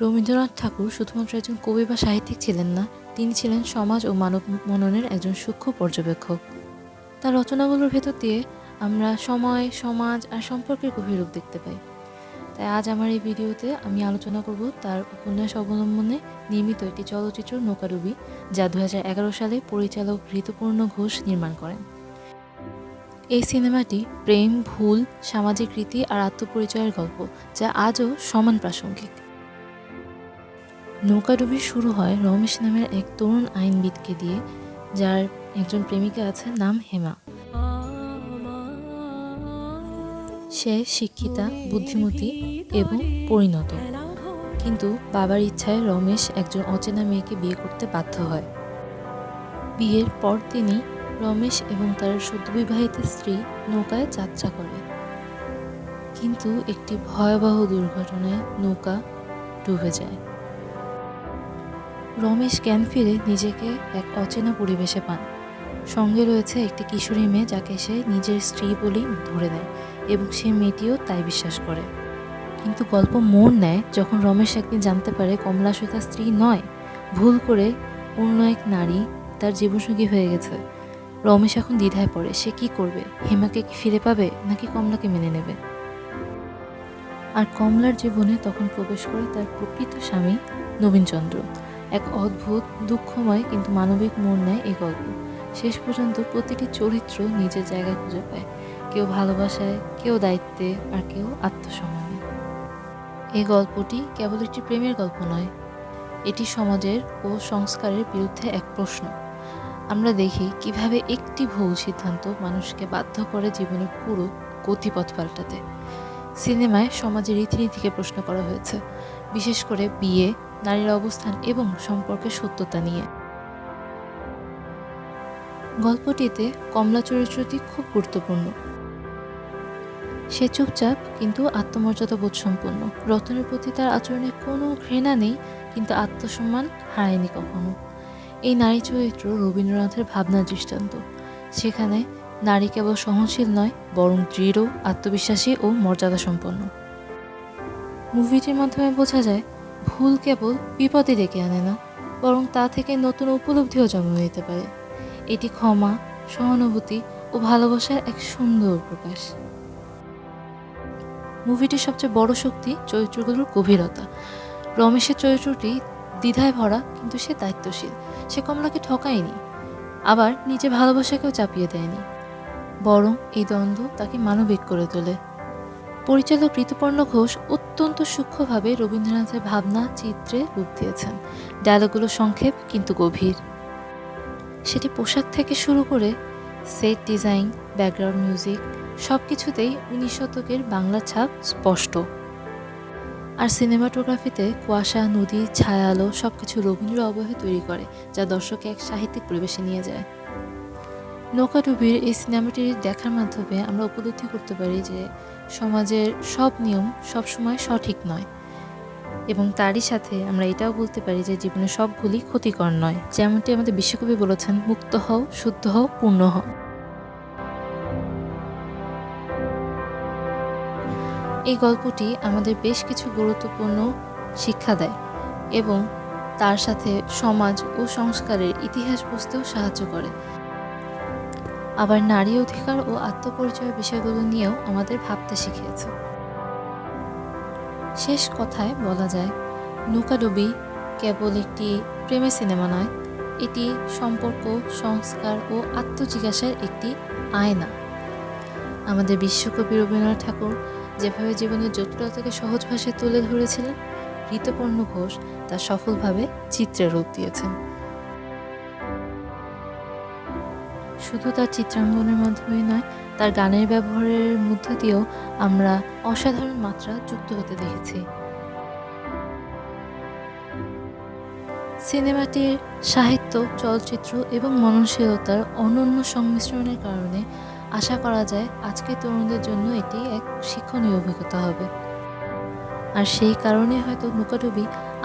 রবীন্দ্রনাথ ঠাকুর শুধুমাত্র একজন কবি বা সাহিত্যিক ছিলেন না, তিনি ছিলেন সমাজ ও মানব মননের একজন সূক্ষ্ম পর্যবেক্ষক। তার রচনাগুলোর ভেতর দিয়ে আমরা সময়, সমাজ আর সম্পর্কের গভীর রূপ দেখতে পাই। তাই আজ আমার এই ভিডিওতে আমি আলোচনা করব তার উপন্যাস অবলম্বনে নির্মিত একটি চলচ্চিত্র নৌকাডুবি, যা দু হাজার এগারো সালে পরিচালক ঋতুপূর্ণ ঘোষ নির্মাণ করেন। এই সিনেমাটি প্রেম, ভুল, সামাজিক রীতি আর আত্মপরিচয়ের গল্প, যা আজও সমান প্রাসঙ্গিক। নৌকাডুবি শুরু হয় রমেশ নামের এক তরুণ আইনবিদকে দিয়ে, যার একজন প্রেমিকা আছে নাম হেমা। সে শিক্ষিতা, বুদ্ধিমতী এবং পরিণত। কিন্তু বাবার ইচ্ছায় রমেশ একজন অচেনা মেয়েকে বিয়ে করতে বাধ্য হয়। বিয়ের পর তিনি রমেশ এবং তার সদ্যবিবাহিত স্ত্রী নৌকায় যাত্রা করে। কিন্তু একটি ভয়াবহ দুর্ঘটনায় নৌকা ডুবে যায়। রমেশ জ্ঞান ফিরে নিজেকে এক অচেনা পরিবেশে পান। সঙ্গে রয়েছে একটি কিশোরী মেয়ে যাকে সে নিজের স্ত্রী বলেই ধরে দেয় এবং সে মেয়েটিও তাই বিশ্বাস করে। কিন্তু গল্প মোড় নেয় যখন রমেশ একদিন জানতে পারে কমলা তার স্ত্রী নয়। ভুল করে অন্য এক নারী তার জীবনসঙ্গী হয়ে গেছে। রমেশ এখন দ্বিধায় পড়ে, সে কি করবে? হেমাকে কি ফিরে পাবে নাকি কমলাকে মেনে নেবে? আর কমলার জীবনে তখন প্রবেশ করে তার প্রকৃত স্বামী নবীনচন্দ্র। এক অদ্ভুত, দুঃখময় কিন্তু মানবিক মোড় নেয় এই গল্প। শেষ পর্যন্ত প্রতিটি চরিত্র নিজের জায়গা খুঁজে পায়। কেউ ভালোবাসায়, কেউ দায়িত্বে, আর কেউ আত্মসম্মানে। এই গল্পটি কেবল একটি প্রেমের গল্প নয়, এটি সমাজের ও সংস্কারের বিরুদ্ধে এক প্রশ্ন। আমরা দেখি কীভাবে একটি ভুল সিদ্ধান্ত মানুষকে বাধ্য করে জীবনের পুরো গতিপথ পাল্টাতে। সিনেমায় সমাজের রীতিনীতিকে প্রশ্ন করা হয়েছে, বিশেষ করে বিয়ে নারীর অবস্থান এবং সম্পর্কের সত্যতা নিয়ে। গল্পটিতে কমলা চরিত্রটি খুব গুরুত্বপূর্ণ। সে চুপচাপ কিন্তু আত্মমর্যাদা বোধ সম্পন্ন। রতনের প্রতি তার আচরণে কোনো ঘৃণা নেই, কিন্তু আত্মসম্মান হারায়নি কখনো। এই নারী চরিত্র রবীন্দ্রনাথের ভাবনা দৃষ্টান্ত। সেখানে নারী কেবল সহনশীল নয়, বরং দৃঢ়, আত্মবিশ্বাসী ও মর্যাদা সম্পন্ন মুভিটির মাধ্যমে বোঝা যায় ভুল কেবল বিপদে ডেকে আনে না, বরং তা থেকে নতুন উপলব্ধিও জন্ম নিতে পারে। এটি ক্ষমা, সহানুভূতি ও ভালোবাসার এক সুন্দর প্রকাশ। মুভিটির সবচেয়ে বড় শক্তি চরিত্রগুলোর গভীরতা। রমেশের চরিত্রটি দ্বিধায় ভরা, কিন্তু সে দায়িত্বশীল। সে কমলাকে ঠকায়নি, আবার নিজে ভালোবাসাকেও চাপিয়ে দেয়নি। বরং এই দ্বন্দ্ব তাকে মানবিক করে তোলে। পরিচালক ঋতুপর্ণ ঘোষ অত্যন্ত সূক্ষ্মভাবে রবীন্দ্রনাথের ভাবনা, চিত্রে রূপ দিয়েছেন। ডায়লগুলো সংক্ষেপ কিন্তু গভীর। সেটি পোশাক থেকে শুরু করে সেট ডিজাইন, ব্যাকগ্রাউন্ড মিউজিক সব কিছুতেই উনিশ শতকের বাংলা ছাপ স্পষ্ট। আর সিনেমাটোগ্রাফিতে কুয়াশা, নদী ছায়া আলো সব কিছু রবীন্দ্র অবহে তৈরি করে, যা দর্শককে এক সাহিত্যিক পরিবেশে নিয়ে যায়। নৌকাডুবির এই সিনেমাটি দেখার মাধ্যমে আমরা উপলব্ধি করতে পারি যে সমাজের সব নিয়ম সবসময় সঠিক নয়। এবং তারই সাথে আমরা এটাও বলতে পারি যে জীবনের সব ভুলই ক্ষতিকর নয়। যেমনটি আমাদের বিশ্বকবি বলেছেন, মুক্ত হও, শুদ্ধ হও, পূর্ণ হও। এই গল্পটি আমাদের বেশ কিছু গুরুত্বপূর্ণ শিক্ষা দেয় এবং তার সাথে সমাজ ও সংস্কারের ইতিহাস বুঝতেও সাহায্য করে। আবার নারী অধিকার ও আত্মপরিচয়ের বিষয়গুলো নিয়েও আমাদের ভাবতে শিখিয়েছে। শেষ কথায় বলা যায়, নৌকাডুবি কেবল একটি প্রেমের সিনেমা নয়, এটি সম্পর্ক, সংস্কার ও আত্মজিজ্ঞাসার একটি আয়না। আমাদের বিশ্বকবি রবীন্দ্রনাথ ঠাকুর যেভাবে জীবনের জটিলতাকে সহজ ভাষায় তুলে ধরেছিলেন, ঋতপর্ণ ঘোষ তা সফলভাবে চিত্রে রূপ দিয়েছেন। শুধু তার চিত্রাঙ্কনের মাধ্যমেই নয়, তার গানের ব্যবহারের মধ্য দিয়েও আমরা অসাধারণ মাত্রা যুক্ত হতে দেখেছি। সিনেমাটির সাহিত্য, চলচ্চিত্র এবং মননশীলতার অনন্য সংমিশ্রণের কারণে আশা করা যায় আজকের তরুণদের জন্য এটি এক শিক্ষণীয় অভিজ্ঞতা হবে। আর সেই কারণে হয়তো নৌকাডুবি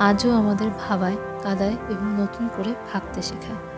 আজও আমাদের ভাবায়, কাদায় এবং নতুন করে ভাবতে শেখায়।